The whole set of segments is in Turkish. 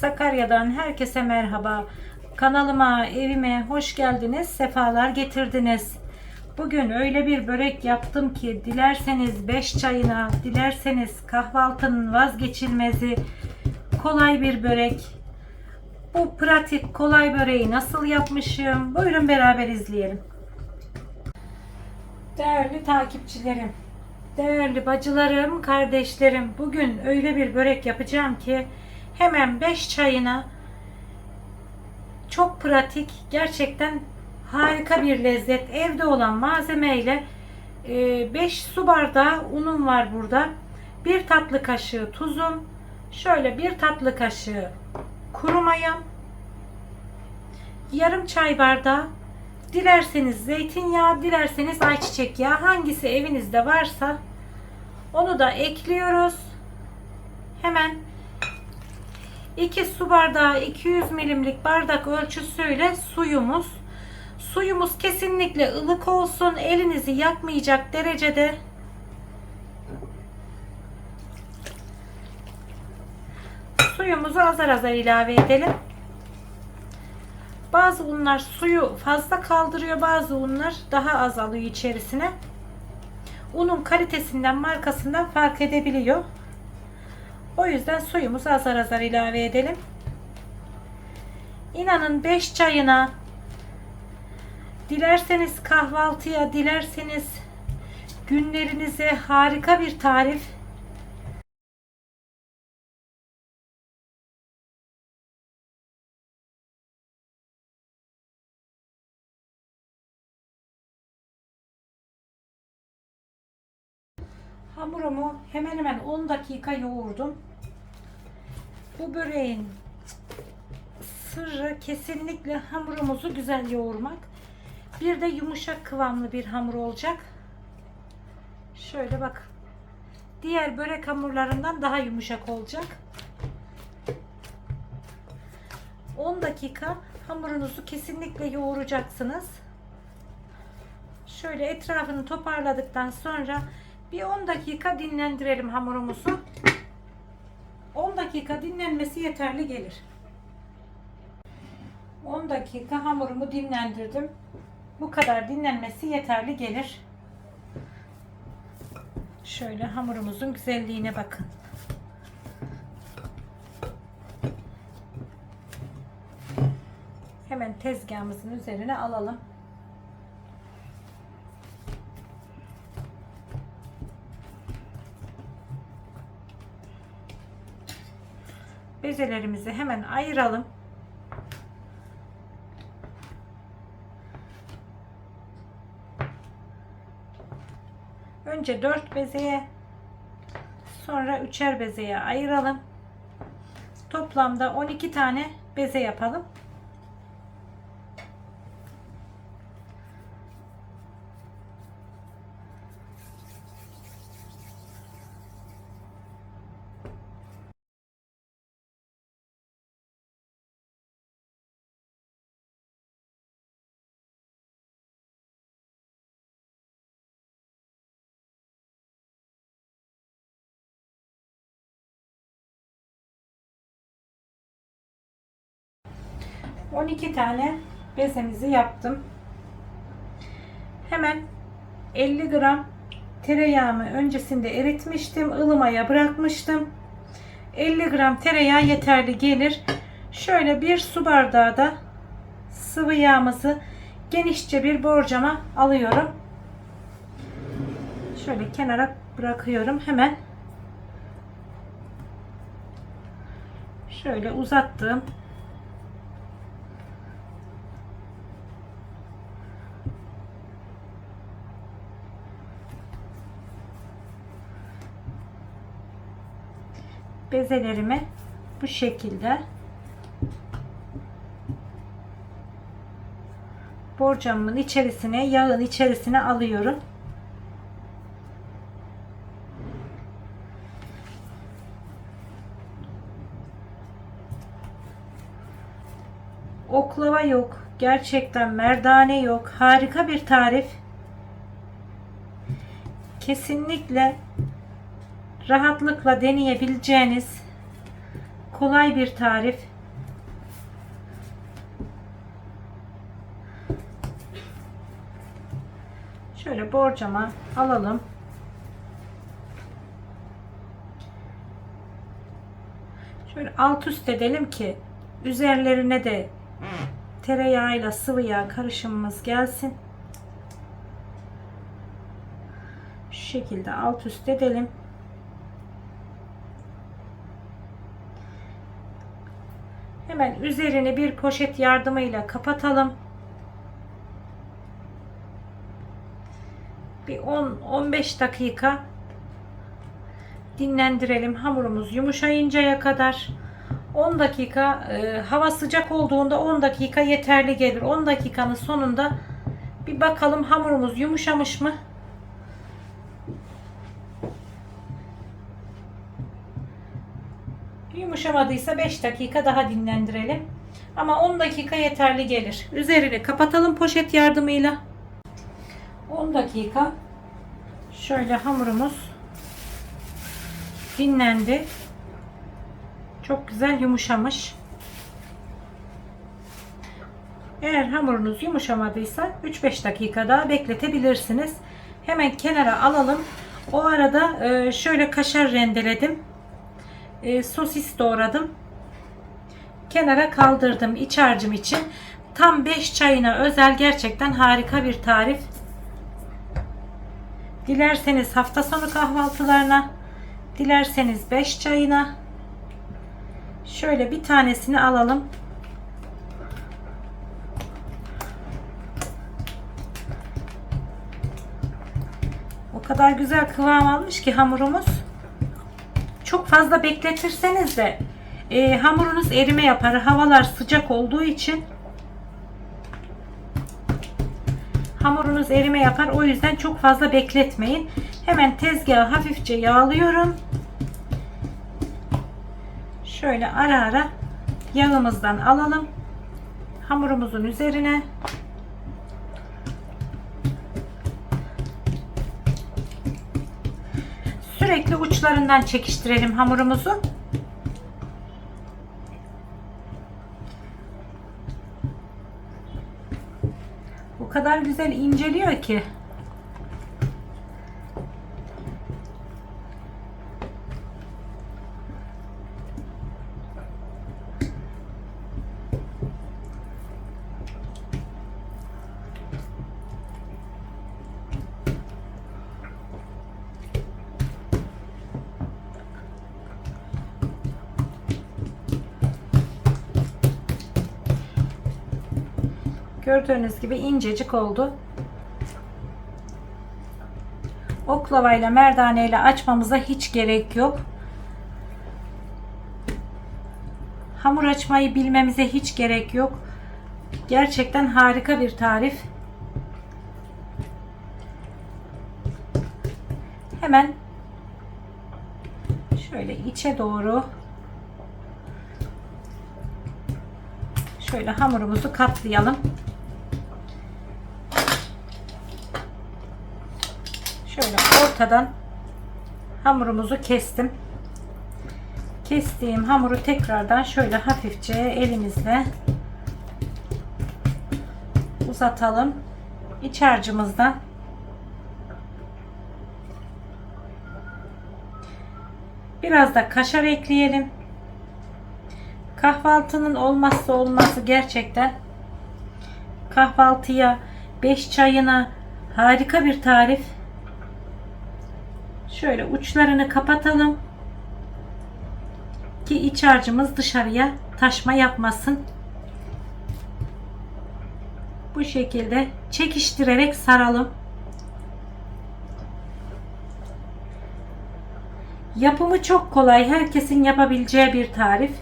Sakarya'dan herkese merhaba. Kanalıma, evime hoş geldiniz, sefalar getirdiniz. Bugün öyle bir börek yaptım ki dilerseniz 5 çayına, dilerseniz kahvaltının vazgeçilmezi kolay bir börek. Bu pratik kolay böreği nasıl yapmışım? Buyurun beraber izleyelim. Değerli takipçilerim, değerli bacılarım, kardeşlerim, bugün öyle bir börek yapacağım ki hemen 5 çayına çok pratik, gerçekten harika bir lezzet. Evde olan malzemeyle 5 su bardağı unum var burada. 1 tatlı kaşığı tuzum, şöyle 1 tatlı kaşığı kuru mayam, yarım çay bardağı Dilerseniz zeytinyağı, dilerseniz ayçiçek yağı hangisi evinizde varsa onu da ekliyoruz. Hemen 2 su bardağı 200 milimlik bardak ölçüsüyle suyumuz. Suyumuz kesinlikle ılık olsun. Elinizi yakmayacak derecede suyumuzu azar azar ilave edelim. Bazı unlar suyu fazla kaldırıyor, bazı unlar daha az alıyor içerisine. Unun kalitesinden, markasından fark edebiliyor. O yüzden suyumuzu azar azar ilave edelim. İnanın 5 çayına dilerseniz kahvaltıya, dilerseniz günlerinize harika bir tarif. Hamurumu hemen hemen 10 dakika yoğurdum. Bu böreğin sırrı kesinlikle hamurumuzu güzel yoğurmak. Bir de yumuşak kıvamlı bir hamur olacak. Şöyle bak. Diğer börek hamurlarından daha yumuşak olacak. 10 dakika hamurunuzu kesinlikle yoğuracaksınız. Şöyle etrafını toparladıktan sonra bir 10 dakika dinlendirelim hamurumuzu. 10 dakika dinlenmesi yeterli gelir. 10 dakika hamurumu dinlendirdim. Bu kadar dinlenmesi yeterli gelir. Şöyle hamurumuzun güzelliğine bakın. Hemen tezgahımızın üzerine alalım. Bezelerimizi hemen ayıralım. Önce 4 bezeye sonra üçer bezeye ayıralım. Toplamda 12 tane beze yapalım. On iki tane bezemizi yaptım. Hemen 50 gram tereyağımı öncesinde eritmiştim. ılımaya bırakmıştım. 50 gram tereyağı yeterli gelir. Şöyle bir su bardağı da sıvı yağımızı genişçe bir borcama alıyorum. Şöyle kenara bırakıyorum. Hemen şöyle uzattım. Bezelerimi bu şekilde borcamın içerisine yağın içerisine alıyorum. Oklava yok. Gerçekten merdane yok. Harika bir tarif. Kesinlikle rahatlıkla deneyebileceğiniz kolay bir tarif. Şöyle borcama alalım. Şöyle alt üst edelim ki üzerlerine de tereyağıyla sıvı yağ karışımımız gelsin. Şu şekilde alt üst edelim. Hemen üzerini bir poşet yardımıyla kapatalım. Bir 10-15 dakika dinlendirelim. Hamurumuz yumuşayıncaya kadar. 10 dakika e, hava sıcak olduğunda 10 dakika yeterli gelir. 10 dakikanın sonunda bir bakalım hamurumuz yumuşamış mı? Yumuşamadıysa 5 dakika daha dinlendirelim. Ama 10 dakika yeterli gelir. Üzerini kapatalım poşet yardımıyla. 10 dakika şöyle hamurumuz dinlendi. Çok güzel yumuşamış. Eğer hamurunuz yumuşamadıysa 3-5 dakika daha bekletebilirsiniz. Hemen kenara alalım. O arada e, şöyle kaşar rendeledim. E, sosis doğradım. Kenara kaldırdım iç harcım için. Tam 5 çayına özel gerçekten harika bir tarif. Dilerseniz hafta sonu kahvaltılarına, dilerseniz 5 çayına. Şöyle bir tanesini alalım. O kadar güzel kıvam almış ki hamurumuz. Çok fazla bekletirseniz de e, hamurunuz erime yapar. Havalar sıcak olduğu için hamurunuz erime yapar. O yüzden çok fazla bekletmeyin. Hemen tezgahı hafifçe yağlıyorum. Şöyle ara ara yağımızdan alalım. Hamurumuzun üzerine sürekli uçlarından çekiştirelim hamurumuzu. O kadar güzel inceliyor ki. Gördüğünüz gibi incecik oldu. Oklavayla merdaneyle açmamıza hiç gerek yok. Hamur açmayı bilmemize hiç gerek yok. Gerçekten harika bir tarif. Hemen şöyle içe doğru şöyle hamurumuzu katlayalım. Şöyle ortadan hamurumuzu kestim. Kestiğim hamuru tekrardan şöyle hafifçe elimizle uzatalım. İç harcımızdan biraz da kaşar ekleyelim. Kahvaltının olmazsa olmazı gerçekten kahvaltıya 5 çayına harika bir tarif. Şöyle uçlarını kapatalım ki iç harcımız dışarıya taşma yapmasın. Bu şekilde çekiştirerek saralım. Yapımı çok kolay. Herkesin yapabileceği bir tarif.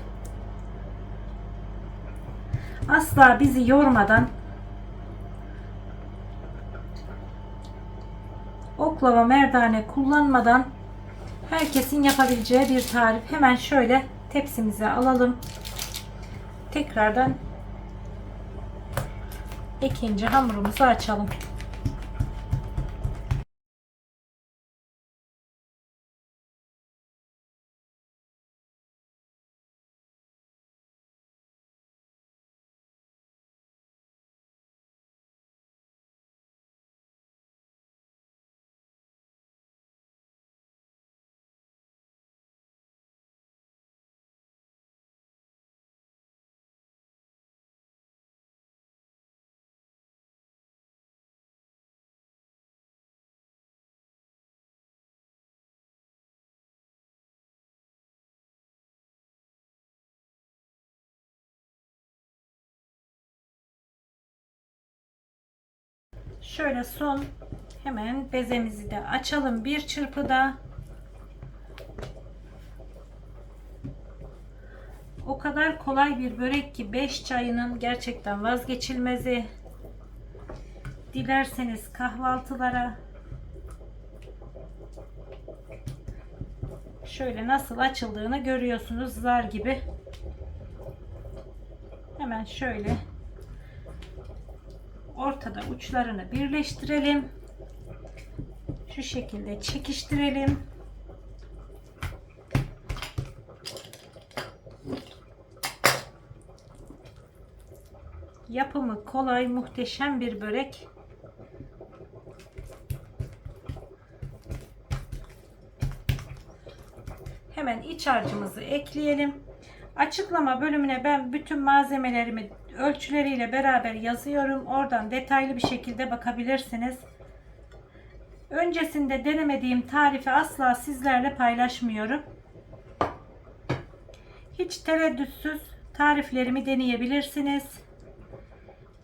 Asla bizi yormadan oklava merdane kullanmadan herkesin yapabileceği bir tarif. Hemen şöyle tepsimize alalım. Tekrardan ikinci hamurumuzu açalım. Şöyle son hemen bezemizi de açalım bir çırpıda. O kadar kolay bir börek ki 5 çayının gerçekten vazgeçilmezi. Dilerseniz kahvaltılara şöyle nasıl açıldığını görüyorsunuz zar gibi. Hemen şöyle ortada uçlarını birleştirelim. Şu şekilde çekiştirelim. Yapımı kolay, muhteşem bir börek. Hemen iç harcımızı ekleyelim. Açıklama bölümüne ben bütün malzemelerimi ölçüleriyle beraber yazıyorum. Oradan detaylı bir şekilde bakabilirsiniz. Öncesinde denemediğim tarifi asla sizlerle paylaşmıyorum. Hiç tereddütsüz tariflerimi deneyebilirsiniz.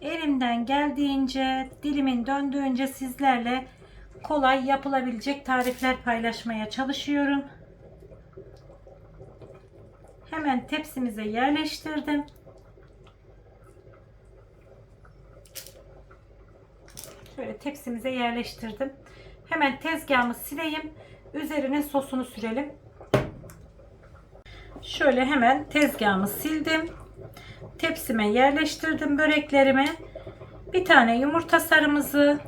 Elimden geldiğince, dilimin döndüğünce sizlerle kolay yapılabilecek tarifler paylaşmaya çalışıyorum. Hemen tepsimize yerleştirdim. Şöyle tepsimize yerleştirdim. Hemen tezgahımı sileyim. Üzerine sosunu sürelim. Şöyle hemen tezgahımı sildim. Tepsime yerleştirdim böreklerimi. Bir tane yumurta sarımızı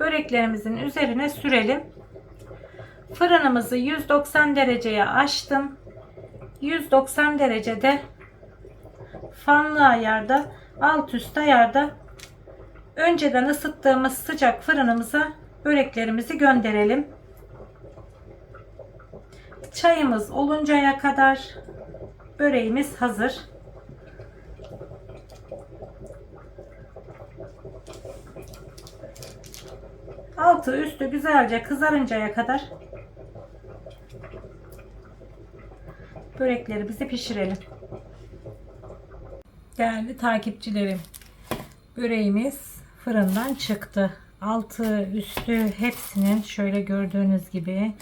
böreklerimizin üzerine sürelim. Fırınımızı 190 dereceye açtım. 190 derecede fanlı ayarda alt üst ayarda önceden ısıttığımız sıcak fırınımıza böreklerimizi gönderelim. Çayımız oluncaya kadar böreğimiz hazır. Altı üstü güzelce kızarıncaya kadar böreklerimizi pişirelim. Değerli takipçilerim, böreğimiz fırından çıktı. Altı, üstü hepsinin şöyle gördüğünüz gibi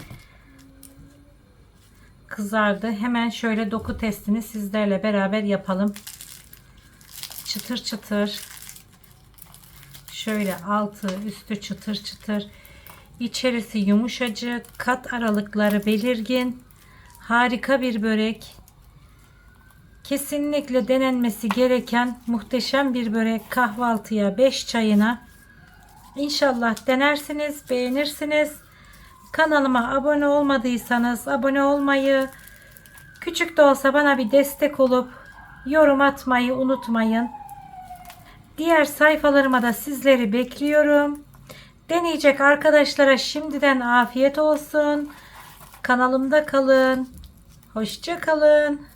kızardı. Hemen şöyle doku testini sizlerle beraber yapalım. Çıtır çıtır. Şöyle altı, üstü çıtır çıtır. İçerisi yumuşacık, kat aralıkları belirgin. Harika bir börek. Kesinlikle denenmesi gereken muhteşem bir börek kahvaltıya 5 çayına. İnşallah denersiniz, beğenirsiniz. Kanalıma abone olmadıysanız abone olmayı, küçük de olsa bana bir destek olup yorum atmayı unutmayın. Diğer sayfalarıma da sizleri bekliyorum. Deneyecek arkadaşlara şimdiden afiyet olsun. Kanalımda kalın. Hoşça kalın.